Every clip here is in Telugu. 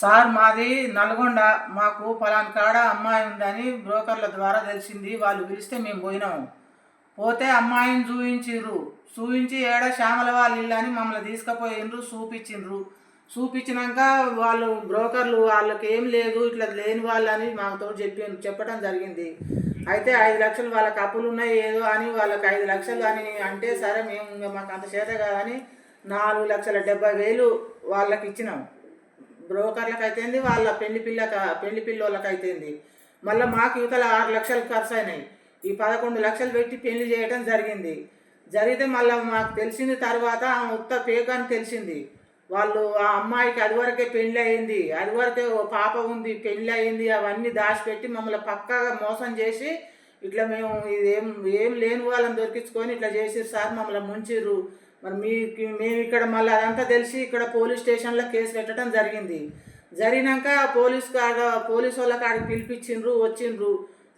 సార్ మాది నల్గొండ. మాకు పలానా కాడ అమ్మాయి ఉందని బ్రోకర్ల ద్వారా తెలిసింది. వాళ్ళు పిలిస్తే మేము పోయినాము. పోతే అమ్మాయిని చూపించిర్రు చూపించి ఏడ శ్యామల వాళ్ళ ఇల్లు అని మమ్మల్ని తీసుకుపోయిండ్రు చూపించిండ్రు. చూపించినాక వాళ్ళు బ్రోకర్లు వాళ్ళకి ఏం లేదు ఇట్లా లేని వాళ్ళు అని మాతో చెప్పి చెప్పడం జరిగింది. అయితే ఐదు లక్షలు వాళ్ళకి అప్పులు ఉన్నాయి ఏదో అని వాళ్ళకి ఐదు లక్షలు అని అంటే సరే మేము ఇంకా మాకు అంత చేత కాదని నాలుగు లక్షల డెబ్బై వేలు వాళ్ళకి ఇచ్చినాం. బ్రోకర్లకు అయితేంది వాళ్ళ పెళ్ళి పిల్లక పెళ్ళి పిల్లోళ్ళకి అయితేంది మళ్ళీ మాకు యువతల ఆరు లక్షలు ఖర్చు అయినాయి ఈ పదకొండు లక్షలు పెట్టి పెళ్ళి చేయడం జరిగింది. జరిగితే మళ్ళీ మాకు తెలిసింది తర్వాత ఉత్త పేక అని తెలిసింది. వాళ్ళు ఆ అమ్మాయికి అది వరకే పెళ్ళి అయింది అది వరకే ఓ పాప ఉంది పెళ్ళి అయింది అవన్నీ దాచిపెట్టి మమ్మల్ని పక్కాగా మోసం చేసి ఇట్లా మేము ఇదేం ఏం లేని వాళ్ళని దొరికించుకొని ఇట్లా చేసి సార్ మమ్మల్ని ముంచిర్రు. మరి మీ మేము ఇక్కడ మళ్ళీ అదంతా తెలిసి ఇక్కడ పోలీస్ స్టేషన్లో కేసు పెట్టడం జరిగింది. జరిగినాక పోలీస్ కాడ పోలీస్ వాళ్ళ కాడికి పిలిపించిండ్రు వచ్చిండ్రు.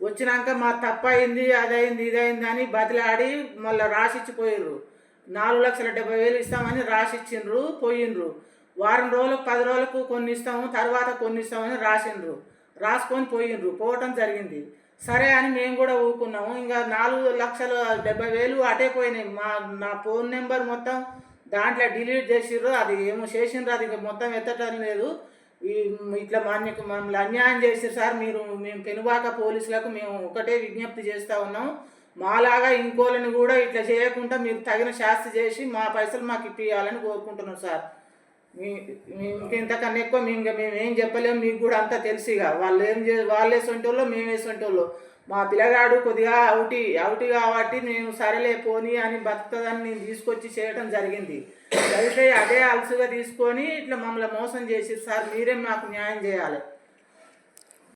వచ్చినాక మా తప్పయింది అదైంది ఇదైంది అని బదిలాడి మళ్ళీ రాసిచ్చిపోయారు నాలుగు లక్షల డెబ్బై వేలు ఇస్తామని రాసిచ్చిండ్రు పోయిండ్రు. వారం రోజులకు పది రోజులకు కొన్ని ఇస్తాము తర్వాత కొన్ని ఇస్తామని రాసిండ్రు. రాసుకొని పోయిండ్రు. పోవటం జరిగింది. సరే అని మేము కూడా ఊరుకున్నాము. ఇంకా నాలుగు లక్షలు డెబ్బై వేలు అటే పోయినాయి. మా నా ఫోన్ నెంబర్ మొత్తం దాంట్లో డిలీట్ చేసిర్రు. అది ఏమో చేసిండ్రు. అది ఇంకా మొత్తం ఎత్తటం లేదు. ఇట్లా మాన్యకు మమ్మల్ని అన్యాయం చేసి సార్. మీరు మేము పెనుబాక పోలీసులకు మేము ఒకటే విజ్ఞప్తి చేస్తూ ఉన్నాం మాలాగా ఇంకోళ్ళని కూడా ఇట్లా చేయకుండా మీరు తగిన శాస్తి చేసి మా పైసలు మాకు ఇప్పియాలని కోరుకుంటున్నాం సార్. మీ ఇంతకన్నా ఎక్కువ మేము ఇంకా చెప్పలేము మీకు కూడా అంతా ఇక. వాళ్ళు ఏం చే వాళ్ళు వేసేటోళ్ళు మేము వేసేటోళ్ళు. మా పిల్లగాడు కొద్దిగా అవుటి అవుటి కాబట్టి నేను సరేలే పోనీ అని బతుకుతుందని నేను తీసుకొచ్చి చేయడం జరిగింది. అయితే అదే అలసుగా తీసుకొని ఇట్లా మమ్మల్ని మోసం చేసి సార్. మీరే మాకు న్యాయం చేయాలి.